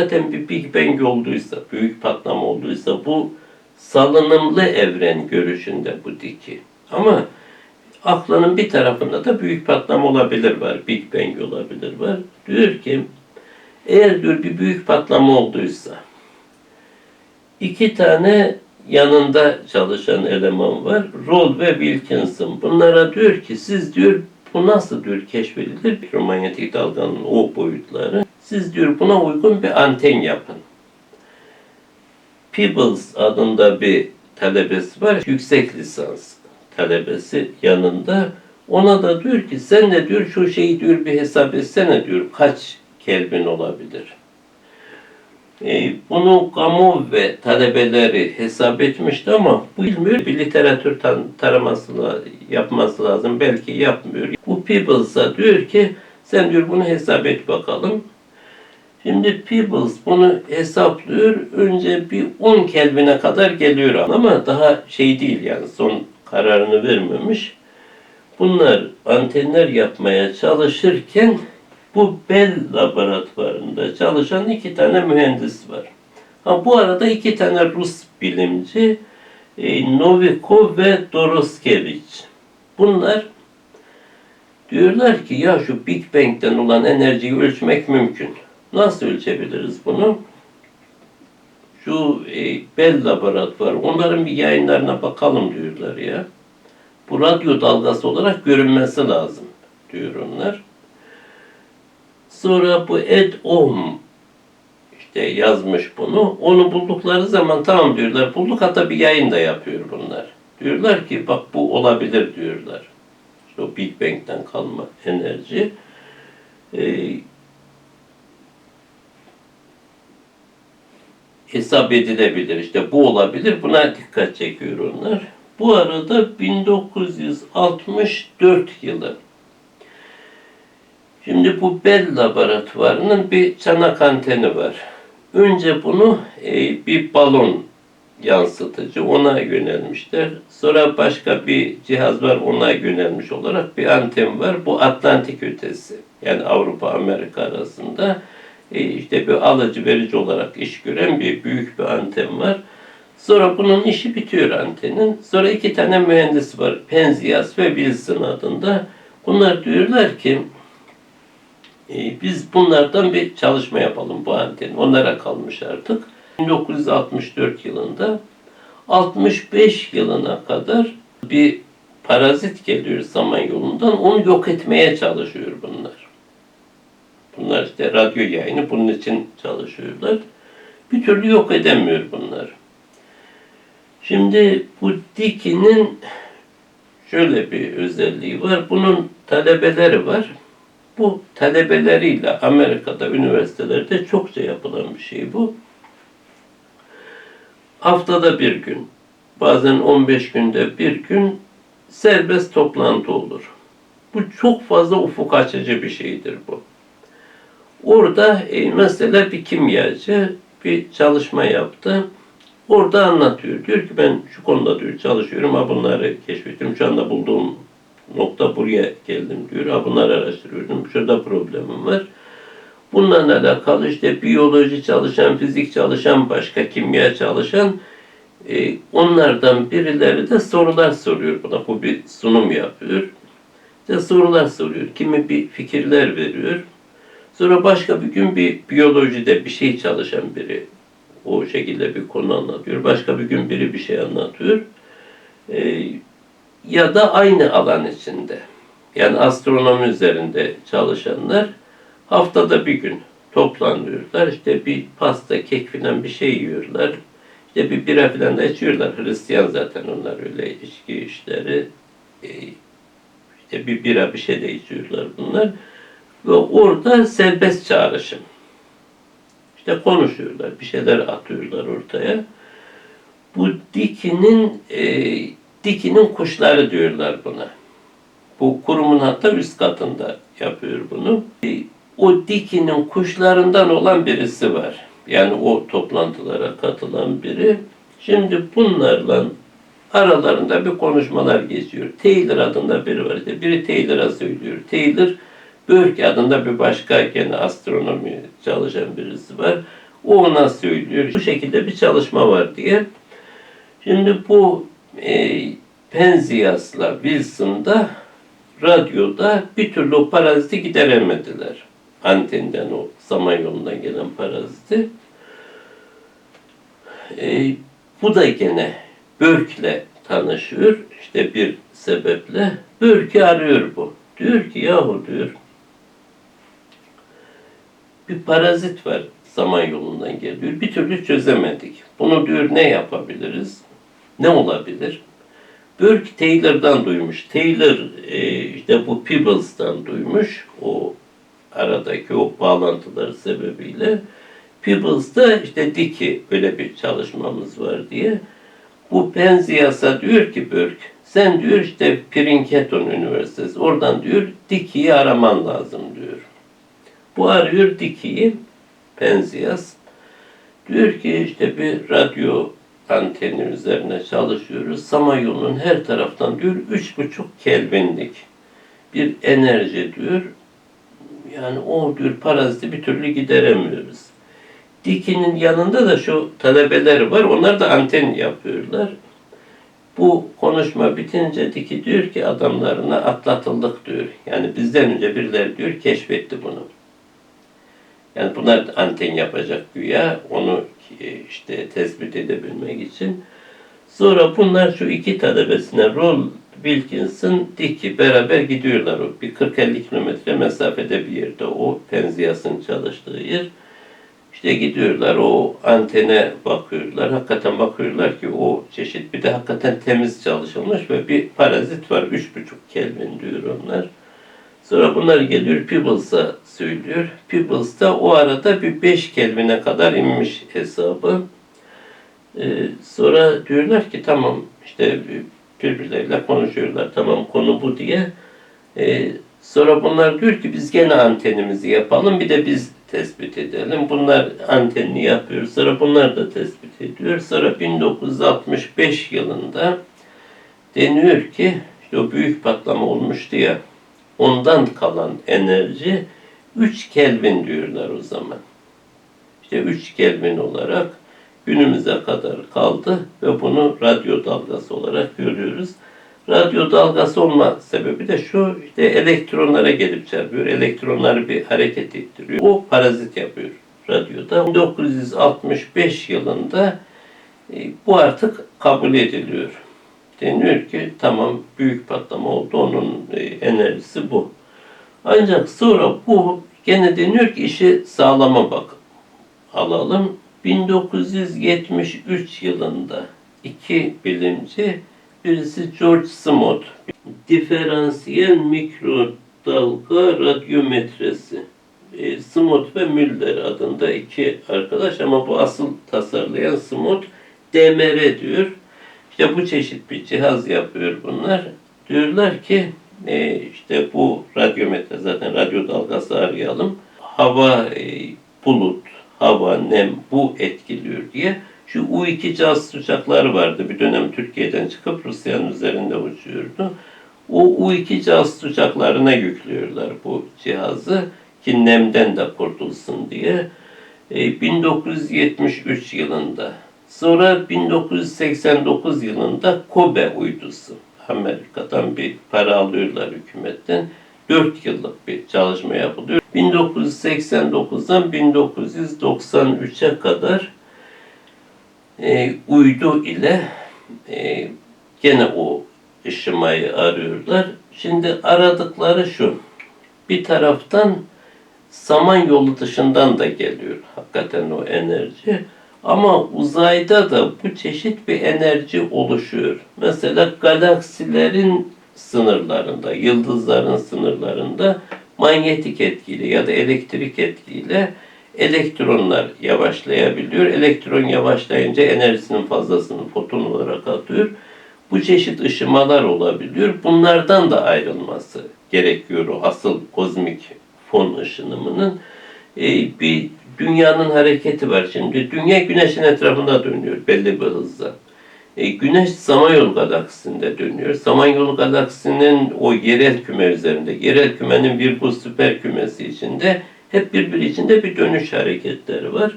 Zaten bir Big Bang olduysa, büyük patlama olduysa bu salınımlı evren görüşünde bu diki. Ama aklının bir tarafında da büyük patlama olabilir var, Big Bang olabilir var. Diyor ki eğer diyor bir büyük patlama olduysa iki tane yanında çalışan eleman var. Roll ve Wilkinson. Bunlara diyor ki siz diyor bu nasıl diyor keşfedilir? Manyetik dalganın o boyutları. Siz diyor buna uygun bir anten yapın. Peebles adında bir talebesi var. Yüksek lisans talebesi yanında. Ona da diyor ki sen de diyor şu şeyi diyor bir hesap etsene diyor kaç Kelvin olabilir. E, bunu kamu ve talebeleri hesap etmişti ama bu bilmiyor. Bir literatür taraması yapması lazım. Belki yapmıyor. Bu Peebles'a diyor ki sen diyor bunu hesap et bakalım. Şimdi Peebles bunu hesaplıyor. Önce bir 10 Kelvin'e kadar geliyor ama daha şey değil yani son kararını vermemiş. Bunlar antenler yapmaya çalışırken bu Bell laboratuvarında çalışan iki tane mühendis var. Ha, bu arada iki tane Rus bilimci e, Novikov ve Doroskevich. Bunlar diyorlar ki ya şu Big Bang'den olan enerjiyi ölçmek mümkün. Nasıl ölçebiliriz bunu? Şu e, Bell laboratuvarı, onların bir yayınlarına bakalım diyorlar ya. Bu radyo dalgası olarak görünmesi lazım diyor onlar. Sonra bu Ed Ohm işte yazmış bunu. Onu buldukları zaman tamam diyorlar. Bulduk hatta bir yayın da yapıyor bunlar. Diyorlar ki bak bu olabilir diyorlar. İşte o Big Bang'den kalma enerji. Ee, hesap edilebilir. İşte bu olabilir. Buna dikkat çekiyor onlar. Bu arada 1964 yılı Şimdi bu Bell laboratuvarının bir çanak anteni var. Önce bunu e, bir balon yansıtıcı ona yönelmişler. Sonra başka bir cihaz var ona yönelmiş olarak bir anten var. Bu Atlantik ötesi. Yani Avrupa Amerika arasında e, işte bir alıcı verici olarak iş gören bir büyük bir anten var. Sonra bunun işi bitiyor antenin. Sonra iki tane mühendis var. Penzias ve Wilson adında. Bunlar diyorlar ki e, biz bunlardan bir çalışma yapalım bu anten. Onlara kalmış artık. 1964 yılında 65 yılına kadar bir parazit geliyor zaman yolundan. Onu yok etmeye çalışıyor bunlar. Bunlar işte radyo yayını bunun için çalışıyorlar. Bir türlü yok edemiyor bunlar. Şimdi bu Dickie'nin şöyle bir özelliği var. Bunun talebeleri var. Bu talebeleriyle Amerika'da üniversitelerde çokça yapılan bir şey bu. Haftada bir gün, bazen 15 günde bir gün serbest toplantı olur. Bu çok fazla ufuk açıcı bir şeydir bu. Orada e, mesela bir kimyacı bir çalışma yaptı. Orada anlatıyor. Diyor ki ben şu konuda diyor çalışıyorum. Ha bunları keşfettim. Şu anda bulduğum nokta buraya geldim diyor. Ha bunları araştırıyordum. Şurada problemim var. Bununla alakalı işte biyoloji çalışan, fizik çalışan, başka kimya çalışan e, onlardan birileri de sorular soruyor buna. Bu bir sunum yapıyor. İşte sorular soruyor. Kimi bir fikirler veriyor. Sonra başka bir gün bir biyolojide bir şey çalışan biri o şekilde bir konu anlatıyor. Başka bir gün biri bir şey anlatıyor. E, ya da aynı alan içinde yani astronomi üzerinde çalışanlar haftada bir gün toplanıyorlar. İşte bir pasta, kek filan bir şey yiyorlar. İşte bir bira filan da içiyorlar. Hristiyan zaten onlar öyle içki işleri. E, işte bir bira bir şey de içiyorlar bunlar. Ve orada serbest çağrışım. İşte konuşuyorlar, bir şeyler atıyorlar ortaya. Bu Dickie'nin e, Dickie'nin kuşları diyorlar buna. Bu kurumun hatta üst katında yapıyor bunu. E, o Dickie'nin kuşlarından olan birisi var. Yani o toplantılara katılan biri. Şimdi bunlarla aralarında bir konuşmalar geçiyor. Taylor adında biri var. İşte biri Taylor'a söylüyor. Taylor Burke adında bir başka gene astronomi çalışan birisi var. O ona söylüyor. Bu şekilde bir çalışma var diye. Şimdi bu e, Penzias'la Wilson'da radyoda bir türlü o paraziti gideremediler. Antenden o samanyolundan gelen paraziti. E, bu da gene Burke'le tanışıyor. İşte bir sebeple. Burke arıyor bu. Diyor ki yahu diyor bir parazit var samanyolundan geliyor. Bir türlü çözemedik. Bunu diyor ne yapabiliriz? Ne olabilir? Burke Taylor'dan duymuş. Taylor e, işte bu Peebles'tan duymuş. O aradaki o bağlantıları sebebiyle. Peebles da işte Dickey böyle bir çalışmamız var diye. Bu Penzias'a diyor ki Burke sen diyor işte Princeton Üniversitesi oradan diyor Dickey'i araman lazım diyor. Bu arıyor Dickey'i Penzias. Diyor ki işte bir radyo anteni üzerine çalışıyoruz. Samanyolu'nun her taraftan diyor üç buçuk kelvinlik bir enerji diyor. Yani o diyor paraziti bir türlü gideremiyoruz. Diki'nin yanında da şu talebeler var. Onlar da anten yapıyorlar. Bu konuşma bitince Diki diyor ki adamlarına atlatıldık diyor. Yani bizden önce birileri diyor keşfetti bunu. Yani bunlar anten yapacak güya. Onu işte tespit edebilmek için. Sonra bunlar şu iki talebesine Roll Wilkinson, Dickey beraber gidiyorlar. Bir 40-50 kilometre mesafede bir yerde o Penzias'ın çalıştığı yer. İşte gidiyorlar o antene bakıyorlar. Hakikaten bakıyorlar ki o çeşit bir de hakikaten temiz çalışılmış ve bir parazit var. 3,5 Kelvin diyor onlar. Sonra bunlar geliyor Peebles'a söylüyor. Peebles da o arada bir 5 Kelvin'e kadar inmiş hesabı. Ee, sonra diyorlar ki tamam işte birbirleriyle konuşuyorlar tamam konu bu diye. Ee, sonra bunlar diyor ki biz gene antenimizi yapalım bir de biz tespit edelim. Bunlar antenini yapıyor. Sonra bunlar da tespit ediyor. Sonra 1965 yılında deniyor ki işte o büyük patlama olmuştu ya ondan kalan enerji 3 Kelvin diyorlar o zaman. İşte 3 Kelvin olarak günümüze kadar kaldı ve bunu radyo dalgası olarak görüyoruz. Radyo dalgası olma sebebi de şu, işte elektronlara gelip çarpıyor, elektronları bir hareket ettiriyor. O parazit yapıyor radyoda. 1965 yılında e, bu artık kabul ediliyor. Deniyor ki tamam büyük patlama oldu, onun e, enerjisi bu. Ancak sonra bu gene deniyor ki işi sağlama bak alalım. 1973 yılında iki bilimci birisi George Smoot diferansiyel mikrodalga radyometresi e, Smoot ve Müller adında iki arkadaş ama bu asıl tasarlayan Smoot DMR diyor. İşte bu çeşit bir cihaz yapıyor bunlar. Diyorlar ki e, işte bu radyometre zaten radyo dalgası arayalım. Hava, e, bulut, hava, nem bu etkiliyor diye. Şu U-2 caz uçakları vardı bir dönem Türkiye'den çıkıp Rusya'nın üzerinde uçuyordu. O U-2 caz uçaklarına yüklüyorlar bu cihazı ki nemden de kurtulsun diye. E, 1973 yılında. Sonra 1989 yılında Kobe uydusu. Amerika'dan bir para alıyorlar hükümetten. 4 yıllık bir çalışma yapılıyor. 1989'dan 1993'e kadar e, uydu ile e, gene o ışımayı arıyorlar. Şimdi aradıkları şu. Bir taraftan Samanyolu dışından da geliyor hakikaten o enerji. Ama uzayda da bu çeşit bir enerji oluşuyor. Mesela galaksilerin sınırlarında, yıldızların sınırlarında manyetik etkiyle ya da elektrik etkiyle elektronlar yavaşlayabiliyor. Elektron yavaşlayınca enerjisinin fazlasını foton olarak atıyor. Bu çeşit ışımalar olabiliyor. Bunlardan da ayrılması gerekiyor o asıl kozmik fon ışınımının. Ee, bir dünyanın hareketi var şimdi. Dünya güneşin etrafında dönüyor belli bir hızla. E, güneş Samanyolu galaksisinde dönüyor. Samanyolu galaksisinin o yerel küme üzerinde, yerel kümenin bir bu süper kümesi içinde hep birbiri içinde bir dönüş hareketleri var.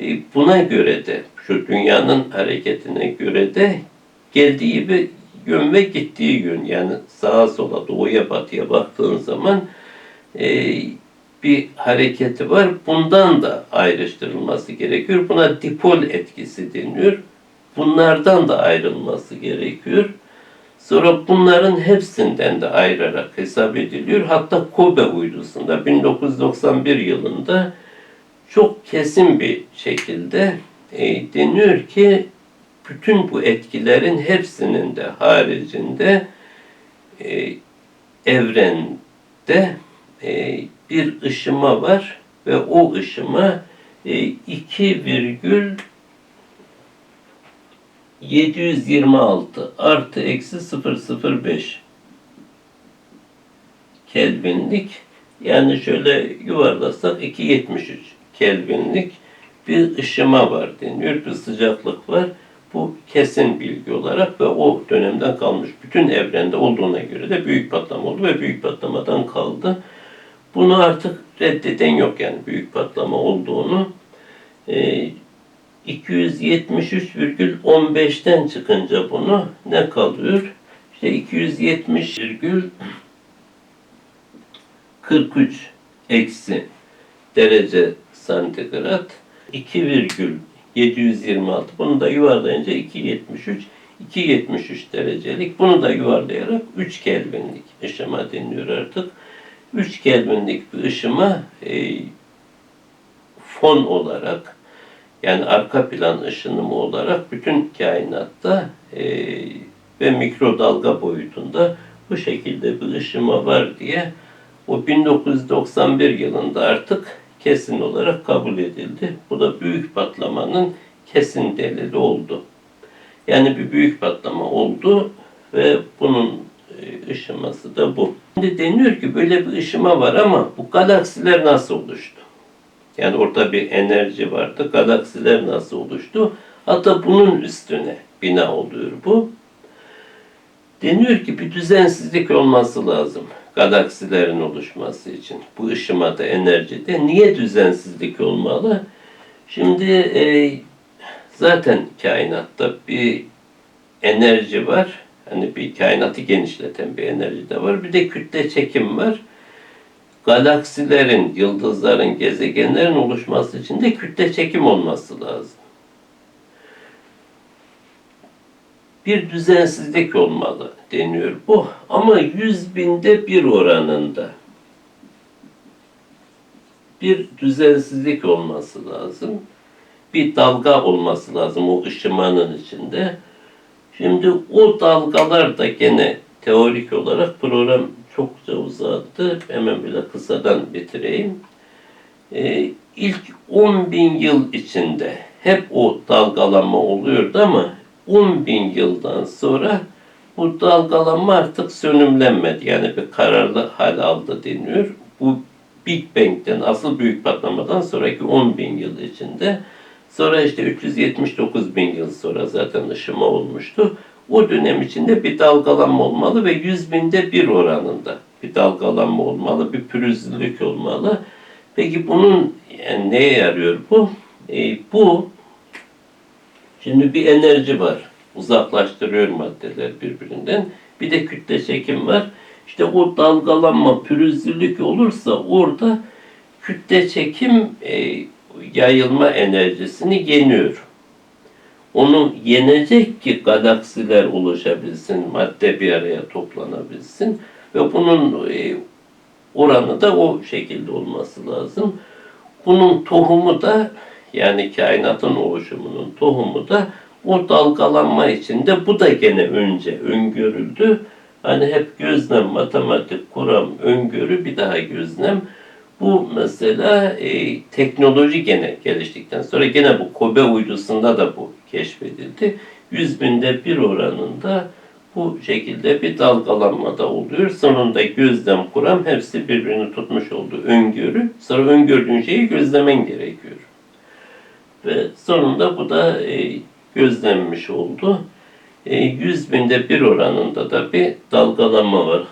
E, buna göre de şu dünyanın hareketine göre de geldiği bir yön ve gittiği yön yani sağa sola doğuya batıya baktığın zaman e, bir hareketi var. Bundan da ayrıştırılması gerekiyor. Buna dipol etkisi deniyor. Bunlardan da ayrılması gerekiyor. Sonra bunların hepsinden de ayırarak hesap ediliyor. Hatta Kobe uydusunda 1991 yılında çok kesin bir şekilde e, deniyor ki bütün bu etkilerin hepsinin de haricinde e, evrende e, bir ışıma var ve o ışıma e, 2 virgül 726 artı eksi 005 Kelvinlik yani şöyle yuvarlasak 2.73 Kelvinlik bir ışıma var deniyor. Bir sıcaklık var. Bu kesin bilgi olarak ve o dönemden kalmış. Bütün evrende olduğuna göre de büyük patlama oldu ve büyük patlamadan kaldı. Bunu artık reddeden yok yani büyük patlama olduğunu. Ee, 273,15'ten çıkınca bunu ne kalıyor? İşte 270,43 eksi derece santigrat 2,726 bunu da yuvarlayınca 2,73 2,73 derecelik bunu da yuvarlayarak 3 Kelvinlik ışıma deniyor artık. 3 Kelvinlik bir ışıma e, fon olarak yani arka plan ışınımı olarak bütün kainatta e, ve mikrodalga boyutunda bu şekilde bir ışıma var diye o 1991 yılında artık kesin olarak kabul edildi. Bu da büyük patlamanın kesin delili oldu. Yani bir büyük patlama oldu ve bunun ışıması da bu. Şimdi deniyor ki böyle bir ışıma var ama bu galaksiler nasıl oluştu? Yani orada bir enerji vardı. Galaksiler nasıl oluştu? Hatta bunun üstüne bina oluyor bu. Deniyor ki bir düzensizlik olması lazım galaksilerin oluşması için. Bu ışımada, enerjide. Niye düzensizlik olmalı? Şimdi e, zaten kainatta bir enerji var. Hani bir kainatı genişleten bir enerji de var. Bir de kütle çekim var galaksilerin, yıldızların, gezegenlerin oluşması için de kütle çekim olması lazım. Bir düzensizlik olmalı deniyor bu. Ama yüz binde bir oranında bir düzensizlik olması lazım. Bir dalga olması lazım o ışımanın içinde. Şimdi o dalgalar da gene teorik olarak program çokça uzattı. Hemen bile kısadan bitireyim. Ee, ilk 10 bin yıl içinde hep o dalgalanma oluyordu ama 10 bin yıldan sonra bu dalgalanma artık sönümlenmedi. Yani bir kararlı hal aldı deniyor. Bu Big Bang'den, asıl büyük patlamadan sonraki 10 bin yıl içinde. Sonra işte 379 bin yıl sonra zaten ışıma olmuştu o dönem içinde bir dalgalanma olmalı ve yüz binde bir oranında bir dalgalanma olmalı, bir pürüzlülük olmalı. Peki bunun yani neye yarıyor bu? E, bu şimdi bir enerji var. Uzaklaştırıyor maddeler birbirinden. Bir de kütle çekim var. İşte o dalgalanma, pürüzlülük olursa orada kütle çekim e, yayılma enerjisini yeniyor onu yenecek ki galaksiler oluşabilsin, madde bir araya toplanabilsin ve bunun e, oranı da o şekilde olması lazım. Bunun tohumu da yani kainatın oluşumunun tohumu da o dalgalanma içinde bu da gene önce öngörüldü. Hani hep gözlem, matematik, kuram, öngörü bir daha gözlem. Bu mesela e, teknoloji gene geliştikten sonra gene bu Kobe uydusunda da bu keşfedildi. Yüz binde bir oranında bu şekilde bir dalgalanma da oluyor. Sonunda gözlem kuram hepsi birbirini tutmuş oldu. Öngörü. Sonra öngördüğün şeyi gözlemen gerekiyor. Ve sonunda bu da e, gözlenmiş oldu. E, 100 binde bir oranında da bir dalgalanma var.